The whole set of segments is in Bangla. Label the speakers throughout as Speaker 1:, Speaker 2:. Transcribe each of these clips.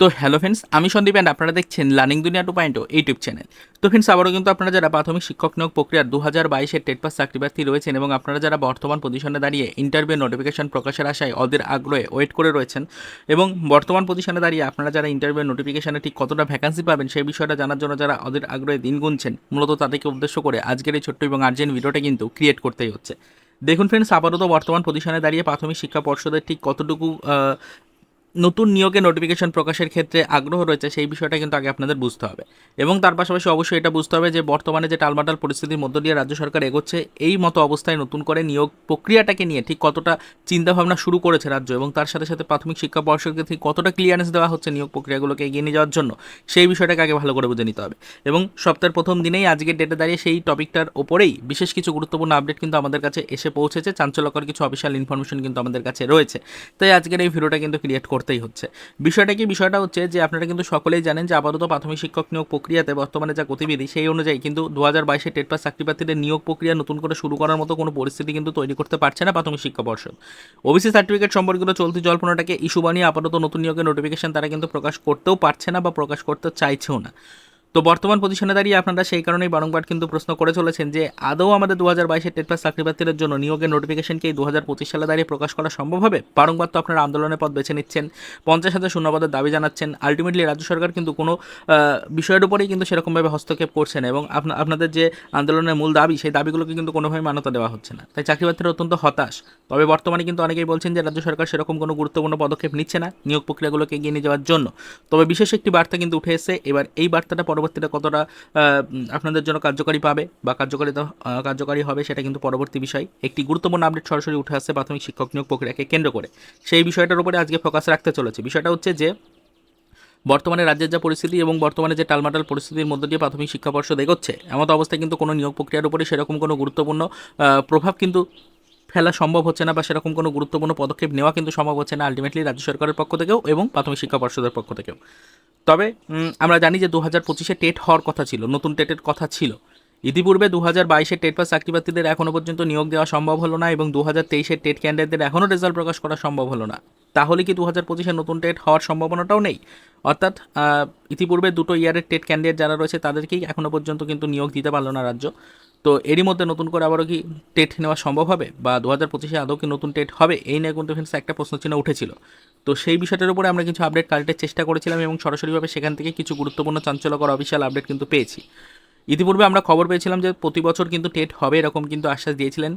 Speaker 1: তো হ্যালো ফ্রেন্ডস আমি সন্দীপ অ্যান্ড আপনারা দেখছেন learning Duniya two point YouTube channel তো ফ্রেন্ডস আবারও কিন্তু আপনারা যারা প্রাথমিক শিক্ষক নিয়োগ প্রক্রিয়ার দু হাজার বাইশের টেট পাস চাকরি প্রার্থী রয়েছেন এবং আপনারা যারা বর্তমান পজিশনে দাঁড়িয়ে ইন্টারভিউ নোটিফিকেশন প্রকাশের আশায় ওদের আগ্রহে ওয়েট করে রয়েছেন এবং বর্তমান পজিশনে দাঁড়িয়ে আপনারা যারা ইন্টারভিউ নোটিফিকেশনে ঠিক কতটা ভ্যাকান্সি পাবেন সেই বিষয়টা জানার জন্য যারা ওদের আগ্রহে দিন গুনছেন, মূলত তাদেরকে উদ্দেশ্য করে আজকের এই ছোট্ট এবং আর্জেন্ট ভিডিওটা কিন্তু ক্রিয়েট করতেই হচ্ছে। দেখুন ফ্রেন্ডস আপাতত বর্তমান পজিশনে দাঁড়িয়ে প্রাথমিক শিক্ষা পর্ষদের ঠিক কতটুকু নতুন নিয়োগে নোটিফিকেশন প্রকাশের ক্ষেত্রে আগ্রহ রয়েছে, সেই বিষয়টা কিন্তু আগে আপনাদের বুঝতে হবে। এবং তার পাশাপাশি অবশ্যই এটা বুঝতে হবে যে, বর্তমানে যে টালমাটাল পরিস্থিতির মধ্য দিয়ে রাজ্য সরকার এগোচ্ছে, এই মতো অবস্থায় নতুন করে নিয়োগ প্রক্রিয়াটাকে নিয়ে ঠিক কতটা চিন্তাভাবনা শুরু করেছে রাজ্য এবং তার সাথে সাথে প্রাথমিক শিক্ষা পর্ষদকে ঠিক কতটা ক্লিয়ারেন্স দেওয়া হচ্ছে নিয়োগ প্রক্রিয়াগুলোকে এগিয়ে নিয়ে যাওয়ার জন্য, সেই বিষয়টাকে আগে ভালো করে বুঝে নিতে হবে। এবং সপ্তাহের প্রথম দিনেই আজকের ডেটে দাঁড়িয়ে সেই টপিকটার ওপরেই বিশেষ কিছু গুরুত্বপূর্ণ আপডেট কিন্তু আমাদের কাছে এসে পৌঁছেছে, চাঞ্চল্যকর কিছু অফিসিয়াল ইনফরমেশন কিন্তু আমাদের কাছে রয়েছে। তাই আজকের এই ভিডিওটা কিন্তু ক্রিয়েট করতেই হচ্ছে। বিষয়টা কি? বিষয়টা হচ্ছে যে আপনারা কিন্তু সকলেই জানেন যে আপাতত প্রাথমিক শিক্ষক নিয়োগ প্রক্রিয়াতে বর্তমানে যা গতিবিধি সেই অনুযায়ী কিন্তু দু হাজার বাইশে টেট পাস চাকরি প্রার্থীদের নিয়োগ প্রক্রিয়া নতুন করে শুরু করার মতো কোনো পরিস্থিতি কিন্তু তৈরি করতে পারছে না প্রাথমিক শিক্ষা পর্ষদ। ওবিসি সার্টিফিকেট সম্পর্কিত চলতি জল্পনাটাকে ইস্যু বানিয়ে আপাতত নতুন নিয়োগের নোটিফিকেশন তারা কিন্তু প্রকাশ করতেও পারছে না বা প্রকাশ করতে চাইছেও না। তো বর্তমান পজিশনে দাঁড়িয়ে আপনারা সেই কারণেই বারংবার কিন্তু প্রশ্ন করে চলেছেন যে, আদৌ আমাদের দু হাজার বাইশের টেট পাস চাকরি প্রার্থীদের জন্য নিয়োগের নোটিফিকেশনকে দু হাজার পঁচিশ সালে দাঁড়িয়ে প্রকাশ করা সম্ভব হবে? বারংবার তো আপনারা আন্দোলনের পথ বেছে নিচ্ছেন, পঞ্চাশ হাজার শূন্যপদের দাবি জানাচ্ছেন আলটিমেটলি রাজ্য সরকার কিন্তু কোনো বিষয়ের উপরেই কিন্তু সেরকমভাবে হস্তক্ষেপ করছে না এবং আপনাদের যে আন্দোলনের মূল দাবি, সেই দাবিগুলোকে কিন্তু কোনোভাবে মান্যতা দেওয়া হচ্ছে না। তাই চাকরি প্রার্থীরা অত্যন্ত হতাশ। তবে বর্তমানে কিন্তু অনেকেই বলছেন যে, রাজ্য সরকার সেরকম কোনো গুরুত্বপূর্ণ পদক্ষেপ নিচ্ছে না নিয়োগ প্রক্রিয়াগুলোকে এগিয়ে নিয়ে যাওয়ার জন্য। তবে বিশেষ একটি বার্তা কিন্তু উঠে এসেছে। এবার এই বার্তাটা পরবর্তীতে কতটা আপনাদের জন্য কার্যকারী পাবে বা কার্যকারিতা কার্যকারী হবে সেটা কিন্তু পরবর্তী বিষয়। একটি গুরুত্বপূর্ণ আপডেট সরাসরি উঠে আসছে প্রাথমিক শিক্ষক নিয়োগ প্রক্রিয়াকে কেন্দ্র করে। সেই বিষয়টার উপরে আজকে ফোকাস রাখতে চলেছে। বিষয়টা হচ্ছে যে, বর্তমানে রাজ্যের যা পরিস্থিতি এবং বর্তমানে যে টালমাটাল পরিস্থিতির মধ্য দিয়ে প্রাথমিক শিক্ষা পর্ষদ এগোচ্ছে, এমত অবস্থায় কিন্তু কোনো নিয়োগ প্রক্রিয়ার উপরে সেরকম কোনো গুরুত্বপূর্ণ প্রভাব কিন্তু ফেলা সম্ভব হচ্ছে না বা সেরকম কোনো গুরুত্বপূর্ণ পদক্ষেপ নেওয়া কিন্তু সম্ভব হচ্ছে না আলটিমেটলি রাজ্য সরকারের পক্ষ থেকেও এবং প্রাথমিক শিক্ষা পর্ষদের পক্ষ থেকেও। তবে আমরা জানি যে দু হাজার পঁচিশে টেট হওয়ার কথা ছিল, নতুন টেটের কথা ছিল। ইতিপূর্বে দু হাজার বাইশে টেট পাস চাকরি প্রার্থীদের এখনও পর্যন্ত নিয়োগ দেওয়া সম্ভব হলো না এবং দু হাজার তেইশের টেট ক্যান্ডিডেটদের এখনও রেজাল্ট প্রকাশ করা সম্ভব হলো না। তাহলে কি দু হাজার পঁচিশে নতুন টেট হওয়ার সম্ভাবনাটাও নেই? অর্থাৎ ইতিপূর্বে দুটো ইয়ারের টেট ক্যান্ডিডেট যারা রয়েছে তাদেরকেই এখনও পর্যন্ত কিন্তু নিয়োগ দিতে পারল না রাজ্য। তো এরই মধ্যে নতুন করে আবারও কি টেট নেওয়া সম্ভব হবে? বা দু হাজার পঁচিশে আদৌ কি নতুন টেট হবে? এই নিয়ে কিন্তু ফ্রেন্ডস একটা প্রশ্নচিহ্ন উঠেছিল। তো সেই বিষয়টার উপরে আমরা কিছু আপডেট কালেক্টের চেষ্টা করেছিলাম এবং সরাসরিভাবে সেখান থেকে কিছু গুরুত্বপূর্ণ চাঞ্চল্যকর অফিসিয়াল আপডেট কিন্তু পেয়েছি। ইতিপূর্বে আমরা খবর পেয়েছিলাম যে প্রতি বছর কিন্তু টেট হবে এরকম কিন্তু আশ্বাস দিয়েছিলেন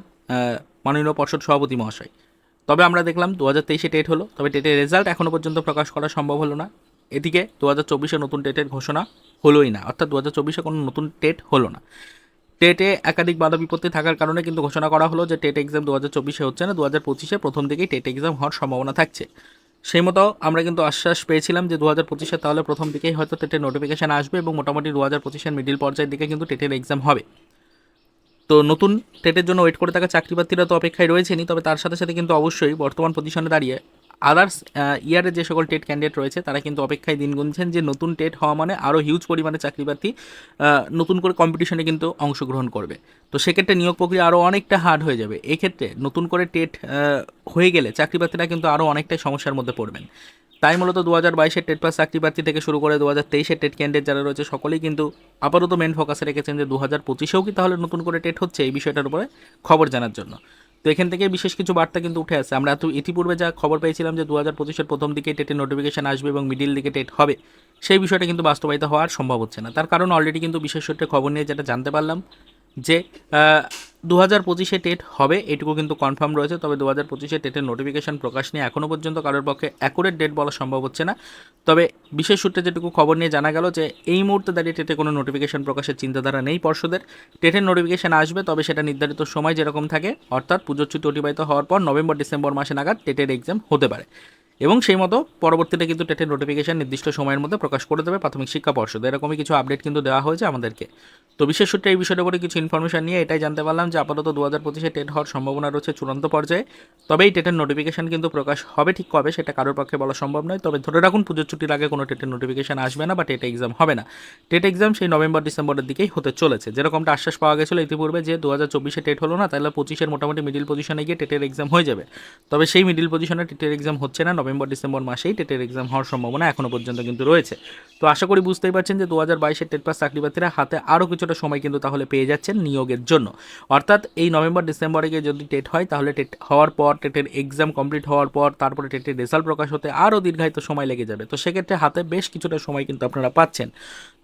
Speaker 1: মাননীয় পর্ষদ সভাপতি মহাশয়। তবে আমরা দেখলাম দু হাজার তেইশে টেট হলো, তবে টেটের রেজাল্ট এখনও পর্যন্ত প্রকাশ করা সম্ভব হলো না। এদিকে দু হাজার চব্বিশে নতুন টেটের ঘোষণা হলোই না, অর্থাৎ দু হাজার চব্বিশে কোনো নতুন টেট হলো না। টেটে একাধিক বাধা বিপত্তি থাকার কারণে কিন্তু ঘোষণা করা হলো যে টেট এক্সাম দু হাজার চব্বিশে হচ্ছে না দু হাজার পঁচিশে প্রথম দিকেই টেট এক্সাম হওয়ার সম্ভাবনা থাকছে। সেই মতো আমরা কিন্তু আশ্বাস পেয়েছিলাম যে দু হাজার পঁচিশে তাহলে প্রথম দিকেই হয়তো টেটের নোটিফিকেশান আসবে এবং মোটামুটি দু হাজার পঁচিশের মিডিল পর্যায়ের দিকে কিন্তু টেটের এক্সাম হবে। তো নতুন টেটের জন্য ওয়েট করে থাকা চাকরি প্রার্থীরা তো অপেক্ষায় রয়েছেনই, তবে তার সাথে সাথে কিন্তু অবশ্যই বর্তমান পজিশনে দাঁড়িয়ে আদার্স ইয়ারের যে সকল টেট ক্যান্ডিডেট রয়েছে, তারা কিন্তু অপেক্ষায় দিন গুনছেন যে নতুন টেট হওয়া মানে আরও হিউজ পরিমাণে চাকরি প্রার্থী নতুন করে কম্পিটিশনে কিন্তু অংশগ্রহণ করবে। তো সেক্ষেত্রে নিয়োগ প্রক্রিয়া আরও অনেকটা হার্ড হয়ে যাবে। এক্ষেত্রে নতুন করে টেট হয়ে গেলে চাকরি প্রার্থীরা কিন্তু আরও অনেকটাই সমস্যার মধ্যে পড়বেন। তাই মূলত দু হাজার বাইশের টেট পাস চাকরি প্রার্থী থেকে শুরু করে দু হাজার তেইশের টেট ক্যান্ডিডেট যারা রয়েছে, সকলেই কিন্তু আপাতত মেন ফোকাসে রেখেছেন যে দু হাজার পঁচিশেও কি তাহলে নতুন করে টেট হচ্ছে এই বিষয়টার উপরে খবর জানার জন্য। তো এখান থেকে বিশেষ কিছু বার্তা কিন্তু উঠে আসে। আমরা তো ইতিপূর্বে যা খবর পেয়েছিলাম যে দু হাজার পঁচিশের প্রথম দিকে টেটের নোটিফিকেশান আসবে এবং মিডিল দিকে টেট হবে, সেই বিষয়টা কিন্তু বাস্তবায়িত হওয়ার সম্ভব হচ্ছে না। তার কারণ অলরেডি কিন্তু বিশেষ সূত্রে খবর নিয়ে যেটা জানতে পারলাম যে দু হাজার পঁচিশে টেট হবে, এটুকু কিন্তু কনফার্ম রয়েছে, তবে দু হাজার পঁচিশে টেটের নোটিফিকেশন প্রকাশ নিয়ে এখনও পর্যন্ত কারোর পক্ষে অ্যাকুরেট ডেট বলা সম্ভব হচ্ছে না। তবে বিশেষ সূত্রে যেটুকু খবর নিয়ে জানা গেল যে, এই মুহূর্তে দাঁড়িয়ে টেটে কোনো নোটিফিকেশন প্রকাশের চিন্তাধারা নেই পর্ষদের। টেটের নোটিফিকেশন আসবে, তবে সেটা নির্ধারিত সময় যেরকম থাকে, অর্থাৎ পুজোর ছুটি অতিবাহিত হওয়ার পর নভেম্বর ডিসেম্বর মাসে নাগাদ টেটের এক্সাম হতে পারে। এবং সেই মতো পরবর্তীতে কিন্তু টেটের নোটিফিকেশান নির্দিষ্ট সময়ের মধ্যে প্রকাশ করে দেবে প্রাথমিক শিক্ষা পর্ষদ। এরকমই কিছু আপডেট কিন্তু দেওয়া হয়েছে আমাদেরকে। তো বিশেষ সূত্রে এই বিষয়ের উপরে কিছু ইনফরমেশন নিয়ে এটাই জানতে পারলাম যে আপাতত দু হাজার পঁচিশে টেট হওয়ার সম্ভাবনা রয়েছে চূড়ান্ত পর্যায়ে। তবে এই টেটের নোটিফিকেশন কিন্তু প্রকাশ হবে ঠিক কবে সেটা কারোর পক্ষে বলা সম্ভব নয়। তবে ধরে রাখুন, পুজোর ছুটির আগে কোনো টেটের নোটিফিকেশন আসবে না বা টেট এক্সাম হবে না। টেট এক্সাম সেই নভেম্বর, ডিসেম্বরের দিকেই হতে চলেছে। যেরকমটা আশ্বাস পাওয়া গেছিল ইতিপূর্বে যে দু হাজার চব্বিশে টেট হলো না, তাহলে পঁচিশের মোটামুটি মিডিল পজিশনে গিয়ে টেটের এক্সাম হয়ে যাবে। তবে সেই মিডিল পজিশনে টেটের এক্সাম হচ্ছে না নভেম্বর, ডিসেম্বর মাসেই টেটের এক্সাম হওয়ার সম্ভাবনা এখনও পর্যন্ত কিন্তু রয়েছে। তো আশা করি বুঝতেই পারছেন যে দু হাজার বাইশের টেট পাস চাকরিপ্রার্থীরা হাতে আরও কিছুটা সময় কিন্তু তাহলে পেয়ে যাচ্ছেন নিয়োগের জন্য। অর্থাৎ এই নভেম্বর, ডিসেম্বরে গিয়ে যদি টেট হয়, তাহলে টেট হওয়ার পর, টেটের এক্সাম কমপ্লিট হওয়ার পর, তারপরে টেটের রেজাল্ট প্রকাশ হতে আরও দীর্ঘায়িত সময় লেগে যাবে। তো সেক্ষেত্রে হাতে বেশ কিছুটা সময় কিন্তু আপনারা পাচ্ছেন।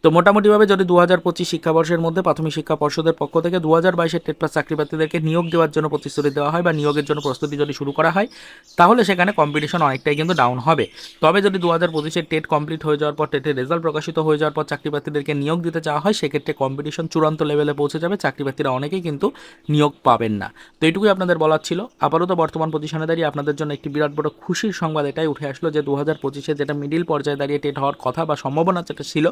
Speaker 1: তো মোটামুটিভাবে যদি দু হাজার পঁচিশ শিক্ষাবর্ষের মধ্যে প্রাথমিক শিক্ষা পর্ষদের পক্ষ থেকে দু হাজার বাইশের টেট পাস চাকরিপ্রার্থীদেরকে নিয়োগ দেওয়ার জন্য প্রতিশ্রুতি দেওয়া হয় বা নিয়োগের জন্য প্রস্তুতি যদি শুরু করা হয়, তাহলে সেখানে কম্পিটিশন অনেকটাই কিন্তু ডাউন হবে। তবে যদি দু হাজার পঁচিশের টেট কমপ্লিট হয়ে যাওয়ার পর, টেটের রেজাল্ট প্রকাশিত হয়ে যাওয়ার পর চাকরিপ্রার্থীদেরকে নিয়োগ দিতে চাওয়া হয়, সেক্ষেত্রে কম্পিটিশন চূড়ান্ত লেভেলে পৌঁছে যাবে। চাকরিপ্রার্থীরা অনেকেই কিন্তু নিয়োগ পাবেন না। তো এইটুকুই আপনাদের বলার ছিল। আপাতত বর্তমান পজিশনে দাঁড়িয়ে আপনাদের জন্য একটি বিরাট বড় খুশির সংবাদ এটাই উঠে আসলো যে দু হাজার পঁচিশে যেটা মিডিল পর্যায়ে দাঁড়িয়ে টেট হওয়ার কথা বা সম্ভাবনা যেটা ছিল,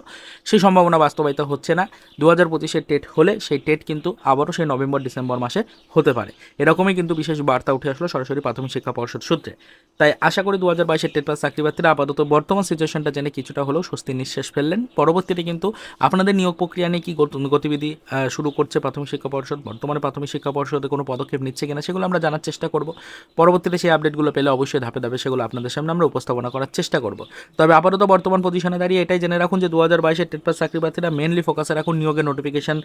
Speaker 1: সেই সম্ভাবনা বাস্তবায়িত হচ্ছে না। দু হাজার পঁচিশের টেট হলে সেই টেট কিন্তু আবারও সেই নভেম্বর, ডিসেম্বর মাসে হতে পারে। এরকমই কিন্তু বিশেষ বার্তা উঠে আসলো সরাসরি প্রাথমিক শিক্ষা পর্ষদ সূত্রে। তাই আশা করি দু হাজার বাইশের টেট পাস চাকরিপ্রার্থীরা আপাতত বর্তমান সিচুয়েশনটা জেনে কিছুটা হলেও স্বস্তির নিঃশ্বাস ফেললেন। পরবর্তীতে কিন্তু আপনাদের নিয়োগ প্রক্রিয়া নিয়ে কী গত- গতিবিধি শুরু করছে প্রাথমিক শিক্ষা পর্ষদ? বর্তমানে প্রাথমিক শিক্ষা পর্ষদে কোনো পদক্ষেপ নিচ্ছে কিনা সেগুলো আমরা জানার চেষ্টা করব। পরবর্তীতে সেই আপডেটগুলো পেলে অবশ্যই ধাপে ধাপে সেগুলো আপনাদের সামনে আমরা উপস্থাপনা করার চেষ্টা করব। তবে আপাতত বর্তমান পজিশনে দাঁড়িয়ে এটাই জেনে রাখুন যে দু হাজার বাইশের টেট পাস চাকরিপ্রার্থীরা মেনলি ফোকাসে রাখুন নিয়োগের নোটিফিকেশন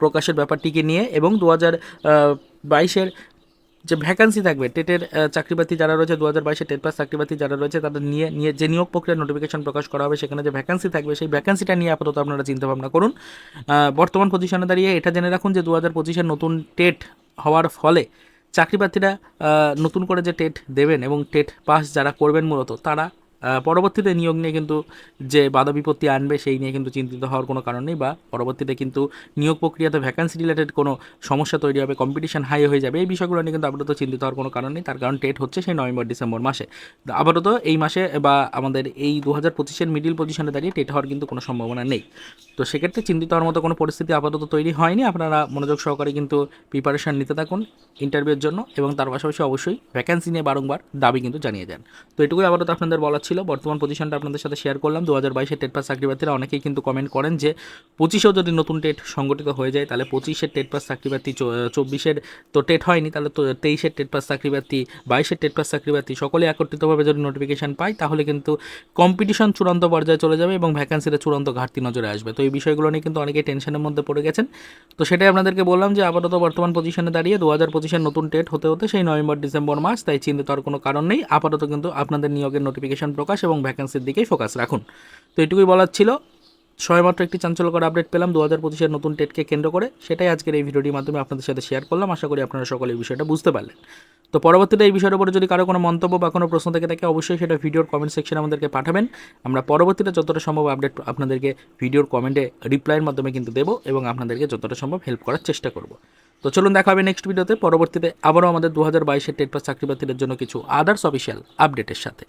Speaker 1: প্রকাশের ব্যাপারটিকে নিয়ে এবং দু হাজার বাইশের যে ভ্যাকান্সি থাকবে, টেটের চাকরিপ্রার্থী যারা রয়েছে দু হাজার বাইশে টেট পাস চাকরিপ্রার্থী যারা রয়েছে, তাদের নিয়ে নিয়ে যে নিয়োগ প্রক্রিয়ার নোটিফিকেশন প্রকাশ করা হবে, সেখানে যে ভ্যাকান্সি থাকবে, সেই ভ্যাকান্সিটা নিয়ে আপাতত আপনারা চিন্তা ভাবনা করুন। বর্তমান পজিশনে দাঁড়িয়ে এটা জেনে রাখুন যে দু হাজার পঁচিশের নতুন টেট হওয়ার ফলে চাকরিপ্রার্থীরা নতুন করে যে টেট দেবেন এবং টেট পাস যারা করবেন মূলত, তারা পরবর্তীতে নিয়োগ নিয়ে কিন্তু যে বাধা বিপত্তি আনবে সেই নিয়ে কিন্তু চিন্তিত হওয়ার কোনো কারণ নেই বা পরবর্তীতে কিন্তু নিয়োগ প্রক্রিয়াতে ভ্যাকান্সি রিলেটেড কোনো সমস্যা তৈরি হবে কম্পিটিশন হাই হয়ে যাবে, এই বিষয়গুলো নিয়ে কিন্তু আপাতত চিন্তিত হওয়ার কোনো কারণ নেই। তার কারণ টেট হচ্ছে সেই নভেম্বর, ডিসেম্বর মাসে। আপাতত এই মাসে বা আমাদের এই দু হাজার পঁচিশের মিডিল পজিশনে দাঁড়িয়ে টেট হওয়ার কিন্তু কোনো সম্ভাবনা নেই। তো সেক্ষেত্রে চিন্তিত হওয়ার মতো কোনো পরিস্থিতি আপাতত তৈরি হয়নি। আপনারা মনোযোগ সহকারে কিন্তু প্রিপারেশন নিতে থাকুন ইন্টারভিউর জন্য এবং তার পাশাপাশি অবশ্যই ভ্যাকান্সি নিয়ে বারংবার দাবি কিন্তু জানিয়ে যান। তো এটুকুই আপাতত আপনাদের বলার ছিল। বর্তমান পজিশনটা আপনাদের সাথে শেয়ার করলাম। দু হাজার বাইশের টেট পাস চাকরিপ্রার্থীরা অনেকেই কিন্তু কমেন্ট করেন যে, পঁচিশেও যদি নতুন টেট সংগঠিত হয়ে যায়, তাহলে পঁচিশের টেট পাস চাকরিপ্রার্থী চো- চব্বিশের তো টেট হয়নি, তাহলে তো তেইশের টেট পাস চাকরিপ্রার্থী বাইশের টেট পাস চাকরিপ্রার্থী সকলে একত্রিতভাবে যদি নোটিফিকেশন পায়, তাহলে কিন্তু কম্পিটিশন চূড়ান্ত পর্যায়ে চলে যাবে এবং ভ্যাকান্সিতে চূড়ান্ত ঘাটতি নজরে আসবে। তো এই বিষয়গুলো নিয়ে কিন্তু অনেকেই টেনশনের মধ্যে পড়ে গেছেন। তো সেটাই আপনাদেরকে বললাম যে, আপাতত বর্তমান পজিশনে দাঁড়িয়ে দু হাজার পঁচিশের নতুন টেট হতে হতে সেই নভেম্বর ডিসেম্বর মাস, তাই চিন্তিত হওয়ার কোনো কারণ নেই। আপাতত কিন্তু আপনাদের নিয়োগের নোটিফিকেশন প্রকাশ এবং ভ্যাকেন্সির দিকেই ফোকাস রাখুন। তো এটুকুই বলার ছিল। সবেমাত্র একটি চাঞ্চল্যকর আপডেট পেলাম। দু হাজার পঁচিশের নতুন টেটকে কেন্দ্র করে সেটাই আজকের এই ভিডিওটির মাধ্যমে আপনাদের সাথে শেয়ার করলাম। আশা করি আপনারা সকলে এই বিষয়টা বুঝতে পারলেন। তো পরবর্তীতে এই বিষয়ের উপরে যদি কারও কোনো মন্তব্য বা কোনো প্রশ্ন থেকে থাকে, অবশ্যই সেটা ভিডিওর কমেন্ট সেকশনে আমাদেরকে পাঠাবেন। আমরা পরবর্তীতে যতটা সম্ভব আপডেট আপনাদেরকে ভিডিওর কমেন্টে রিপ্লাইয়ের মাধ্যমে কিন্তু দেবো এবং আপনাদেরকে যতটা সম্ভব হেল্প করার চেষ্টা করব। তো চলুন দেখা হবে নেক্সট ভিডিওতে পরবর্তীতে আবারও আমাদের দু হাজার বাইশের টেট পাস চাকরি জন্য কিছু আদার্স অফিসিয়াল আপডেটের সাথে।